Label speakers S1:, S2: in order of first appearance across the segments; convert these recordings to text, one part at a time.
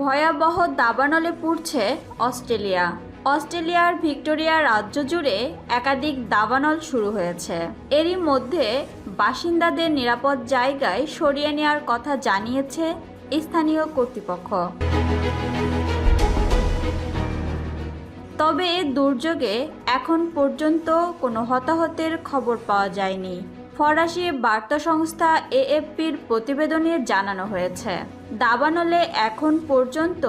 S1: ভয়াবহ দাবানলে পুড়ছে অস্ট্রেলিয়া। অস্ট্রেলিয়ার ভিক্টোরিয়া রাজ্য জুড়ে একাধিক দাবানল শুরু হয়েছে। এরই মধ্যে বাসিন্দাদের নিরাপদ জায়গায় সরিয়ে নেওয়ার কথা জানিয়েছে স্থানীয় কর্তৃপক্ষ। তবে এ দুর্যোগে এখন পর্যন্ত কোনো হতাহতের খবর পাওয়া যায়নি। ফরাসি বার্তা সংস্থা এএফপির প্রতিবেদনে জানানো হয়েছে, দাবানলে এখন পর্যন্ত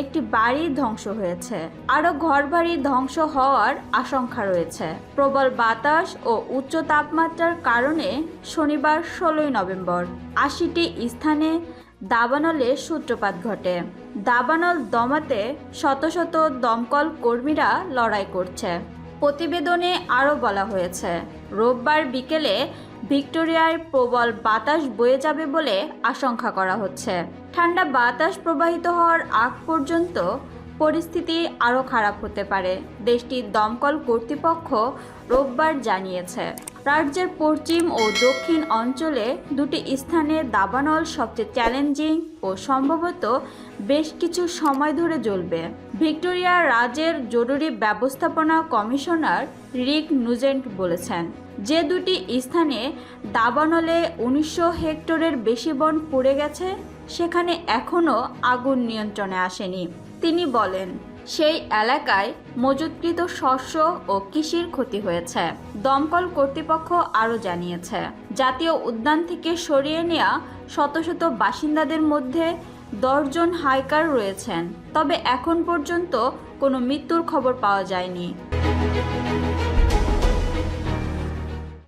S1: একটি বাড়ি ধ্বংস হয়েছে। আরও ঘরবাড়ি ধ্বংস হওয়ার আশঙ্কা রয়েছে। প্রবল বাতাস ও উচ্চ তাপমাত্রার কারণে শনিবার ষোলোই নভেম্বর আশিটি স্থানে দাবানলে সূত্রপাত ঘটে। দাবানল দমাতে শত শত দমকল কর্মীরা লড়াই করছে। প্রতিবেদনে আরও বলা হয়েছে, রোববার বিকেলে ভিক্টোরিয়ায় প্রবল বাতাস বয়ে যাবে বলে আশঙ্কা করা হচ্ছে। ঠান্ডা বাতাস প্রবাহিত হওয়ার আগ পর্যন্ত পরিস্থিতি আরও খারাপ হতে পারে, দেশটির দমকল কর্তৃপক্ষ রোববার জানিয়েছে। রাজ্যের পশ্চিম ও দক্ষিণ অঞ্চলে দুটি স্থানে দাবানল সবচেয়ে চ্যালেঞ্জিং ও সম্ভবত বেশ কিছু সময় ধরে জ্বলবে। ভিক্টোরিয়া রাজের জরুরি ব্যবস্থাপনা কমিশনার রিক নুজেন্ট বলেছেন, যে দুটি স্থানে দাবানলে উনিশশো হেক্টরের বেশি বন পুড়ে গেছে, সেখানে এখনও আগুন নিয়ন্ত্রণে আসেনি। তিনি বলেন সেই এলাকায় মজুতকৃত শস্য ও কৃষির ক্ষতি হয়েছে, দমকল কর্তৃপক্ষ আরও জানিয়েছে। জাতীয় উদ্যান থেকে সরিয়ে নেওয়া শত শত বাসিন্দাদের মধ্যে দশজন হাইকার রয়েছেন, তবে এখন পর্যন্ত কোনো মৃত্যুর খবর পাওয়া যায়নি।